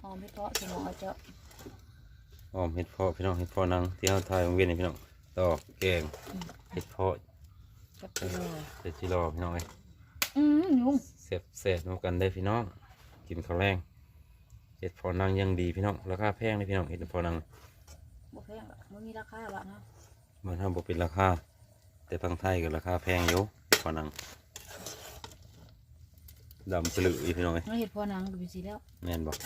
หอมเห็ดเพาะสมองเอาเจาะหอมเห็ดเพาะพี่น้องเห็ดเพาะนางที่เฮาทายโรงเวียนนี่พี่น้องดอกแกงเห็ดเพาะกับตัวเห็ดจิรอพี่น้องเอ้ยอืมยุงเสบเสบน้ำกันได้พี่น้อง กินข้าวแรงเห็ดเพาะนางยังดีพี่น้องราคาแพงเลยพี่น้องเห็ดเพาะนางบ่แพงหรอกมันมีราคาละนะมันทำบ่เป็นราคาแต่พังไทยก็ราคาแพงอยู่เห็ดเพาะนาง ดำสลืออีพี่น้องเอ้ยมันเห็ดเพาะหนังดูสิแล้วแม่นบอก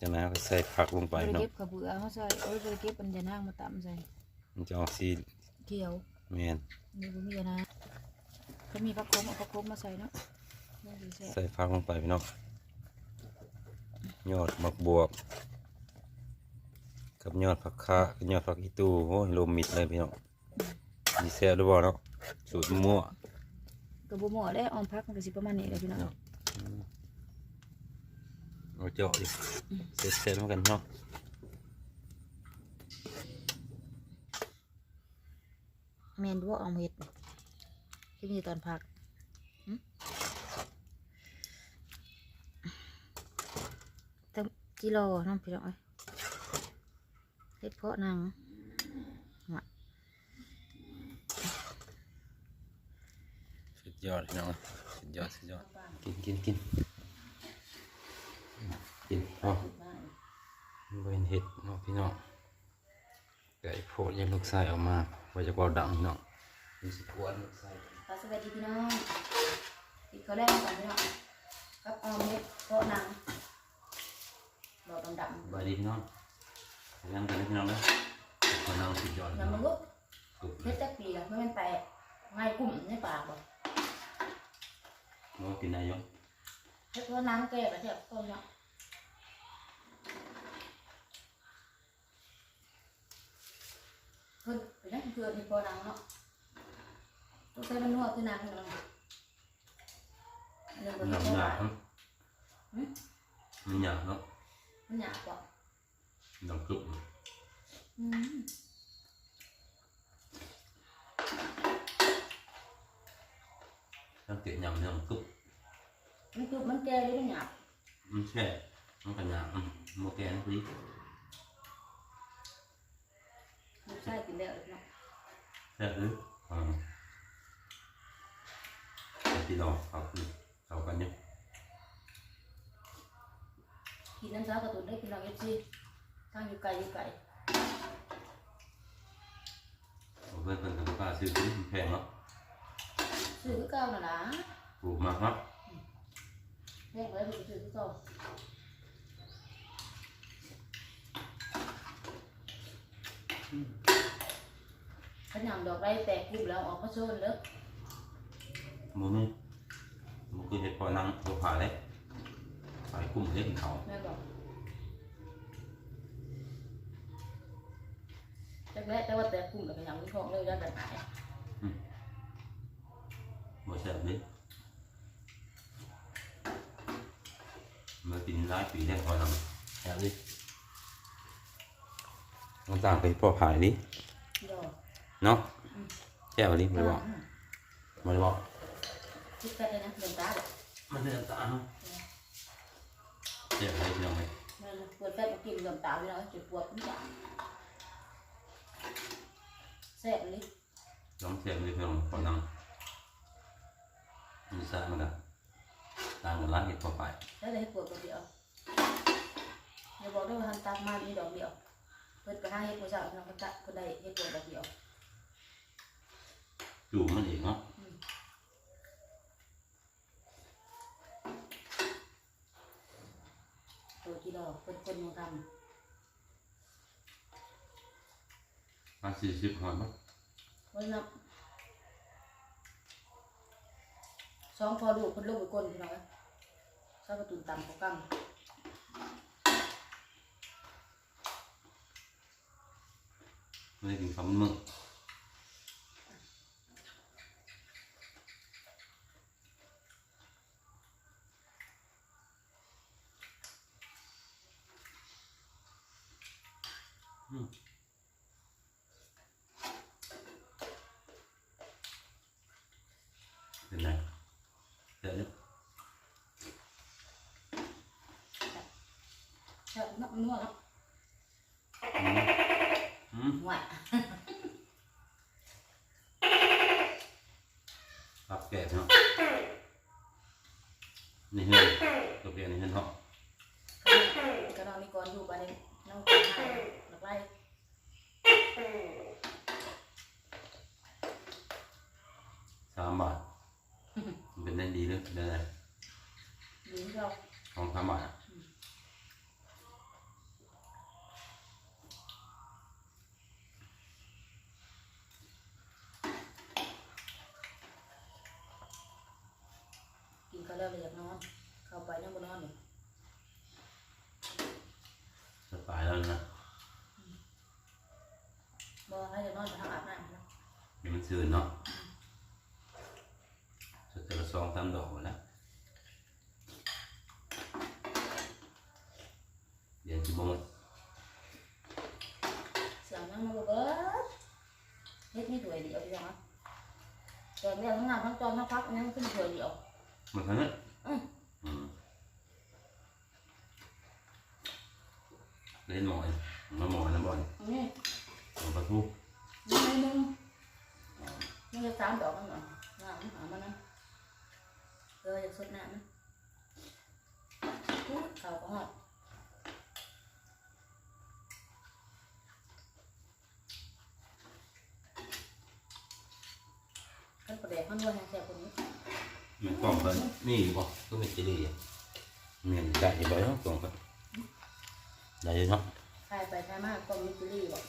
จากนั้นก็ใส่ผักลงไปไปพี่น้องเก็บกระเบือเขาใส่เอ้ยไปเก็บปัญญานางมาตำใส่มันจะออกสีเขียวแม่นมีบ่มียานางเขามีผักโขมเอาผักโขมมาใส่เนาะนี่สิแซ่บใส่ผักลงไปพี่น้องยอดมักบวบกับยอดผักคะกับยอดผักอีตูโอ้ยรวมมิดเลยพี่น้องมีแซ่บหรือเปล่าเนาะสูตรมั่ว กระบุหม้อแล้วออมพักมันก็สิประมาณนี้แหละพี่น้องเอาเจาะดิเสร็จเสร็จเหมือนกันเนาะแมนดูว่าออมเห็ดที่มีตอนพักหึตั้งกิโลน้ำพี่น้องเอ้ยเห็ดเพาะหนัง สุด ยอดพี่น้องสุดยอดสุดยอดกินกินกินกินพอเวนเห็ดเนาะพี่น้องไก่โพดยังลูกไส้ออกมาว่าจะเบาดังพี่น้องมีสิกวนลูกไส้สวัสดีพี่น้องอีกเขาแรกก่อนพี่น้องครับออมเห็ดเพาะหนังดอกดำสบายดีพี่น้องไปยังกันนะพี่น้องนะพอน้องสุดยอดๆพี่แล้วน้มัอนงก็สุดเลเฮ็ยดจักปีละเพื่อมันแตกง่ายกลุ่มในปากบ่ น้องกินนายกเฮ็ดเพาะหนังแก่ก็แทบต้นเนาะเพิ่นเป็นนักเพื่อนที่พอหนังเนาะต้องใช้มันนวดคือหนังเนาะเรื่องมันบ่หได้ยาบเท่าหไหร่ยาบมันหยาบเนาะมันหยาบกว่าดอกกรุบอืมถ้าเกิดหยาบเนี่ย มันกรุบมันคือมันแก่หรือมันหยาบมันแช่มันก็หยาบอืมโมแกนพอดีลูกชายกินแล้วเนาะแช่หรืออ่าแต่ที่เราเอาคือเอากันเนี่ยกินน้ำซากระตุ้นได้พี่น้อง FC ทางอยู่ไกลอยู่ไกลเอาเพื่อนเพื่อนกับป้าซื้อซื้อแพงเนาะซื้อคือเก่าน่ะล่ะปลูกมาเนาะ แพงไว้บ่ซื้อคือเก่าขนมดอกไม้แตกกลุ่มแล้วออกมาโซนเด้อหมูนี่หมูคือเห็ดพอนังตัวผ่าเลยใส่กุ้งเล็กเขาแม่บอกแรกๆแต่ว่าแตกกลุ่มแล้วก็ยังมีของเลยแล้วแต่หาย บ่แซ่บเลยมากินร้ายปีแรกพอนังแซ่บดิ มันต่างไปพอผ่ายดิดอกเนาะแซ่บดิไม่บอกอืมไม่บอกคิดกันเลยนะเดินตาเลยมันเดือดตาเนาะแซ่บเลยพี่น้องเลยมันเปิดแฟบมากินเดินตาไปแล้วจุดปวดทุกอย่างแซ่บเลยลองแซ่บเลยพี่น้องพอนังมีซ่ามันกันต่างกันร้านเห็ดพอผ่ายแล้วเลยให้ปวดคนเดียวอย่าบอกด้วยว่าทำตามมามีดอกเดียว เปิดกระห้าเฮ็ดผู้สาวน้องกระตะคนใดเฮ็ดปวดดอกเดียวจูบมันเองเนาะตัวกี่ดอกเป็นคนมาทมาสี่สิบหอยมั้งำคนนับสองพอลูกคนลูกไปก้นพี่น้องเอ้ยซาประตูต่ำเขากำ ไม่ได้กินข้าวมันมึงอืมเป็นไงเดี๋ย หวานปรับแก่เนาะนี่เฮือนตัวเปลี่ยนนี่เฮือนเนาะก็นอนนี่ก่อนอยู่บ้านนี้น้องกินให้หลักไล่สามบาทมันเป็นได้ดีหรือได้ไงดีที่เราของสามบาทอะ กินก็ เริ่มเลยอยากนอน เข้าไปนั่งบนนอนนี่สบายแล้วนะบ่ให้จะนอนไปทางอาบน้ำนะเดี๋ยวมันซื่นเนาะสุดแต่ละซองสามดอกหมดแล้วเดี๋ยวจะบ่หมดเสียงนั่งมาบ่เบิดเฮ็ดไม่ถวยเดียวพี่น้องอะแกงเรื่องทั้งน้ำทั้งจอนทั้งพักอันนั้นขึ้นถวยเดียว หมดแล้วเนี่ยอืมอืมเล่นหมอยมาหมอยนะบอลอันนี้ของประตูนี่ไงมึงนี่จะสามดอกนั่นเหรอน้ำหามันนะเอออยากสดน้ำนะอุ๊ยเขาก็หอดขั้นประเดี๋ยวขั้นด้วยแห้งแซ่บคนนี้ มันกล่องเพิ่นนี่บอกก็ไม่จะดีเมียนได้บ่อยเนาะกล่องเพิ่นได้อยู่เนาะใครไปใครมากก็มิสซิลี่บอก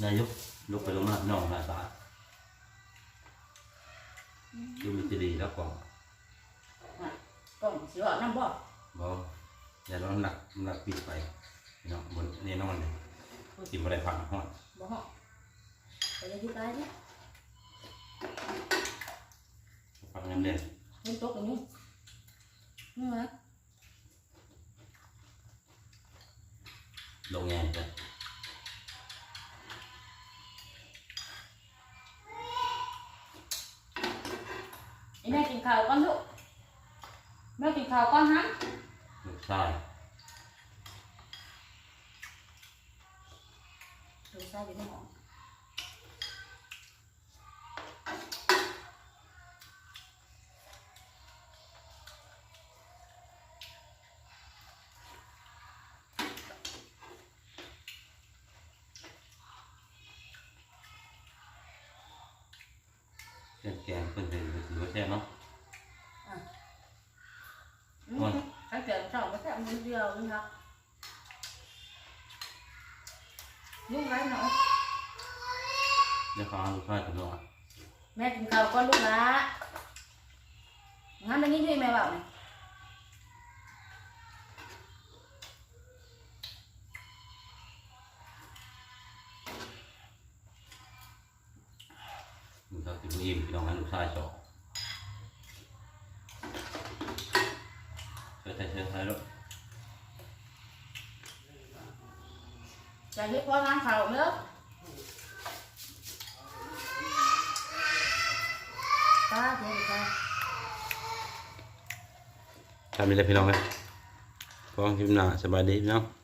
ได้อยุกลุกไปลงมาน้องหาตาดูมันจะดีแล้วกล่องกล่องสิว่าน้ำบ่บอกอย่าน้ำหนักน้ำหนักปิดไปเนาะบนนี่นอนเลยกินอะไรผักห้อนบ่เหาะไปจะยุบได้เนี่ย ผักเงินเด่นเห็นโต๊ะกันนี่นี่ไงลงแงจ้ะไอ้ ห้องแกงแกงเพิ่นเป็นถือว่าแซ่บเนาะอืมใครเกิดชอบก็แค่มือเดียวนี่ครับยุ่งไรหน่อยเดี๋ยวฟังลูกชายกันเนาะแม่กินข้าวก่อนลูกละงั้นตอนนี้ที่แม่บอกนี่ลู กชายติดอิ่มพี่น้องให้ลูกชายสองเชิญไทยเชิญไทยลูกจะเฮ็ดพ่องานข้าวเด้อป้าเดี๋ยวไปทำนี่แหละพี่น้องเลยฟังพิมพ์หน้าสบายดีพี่น้อง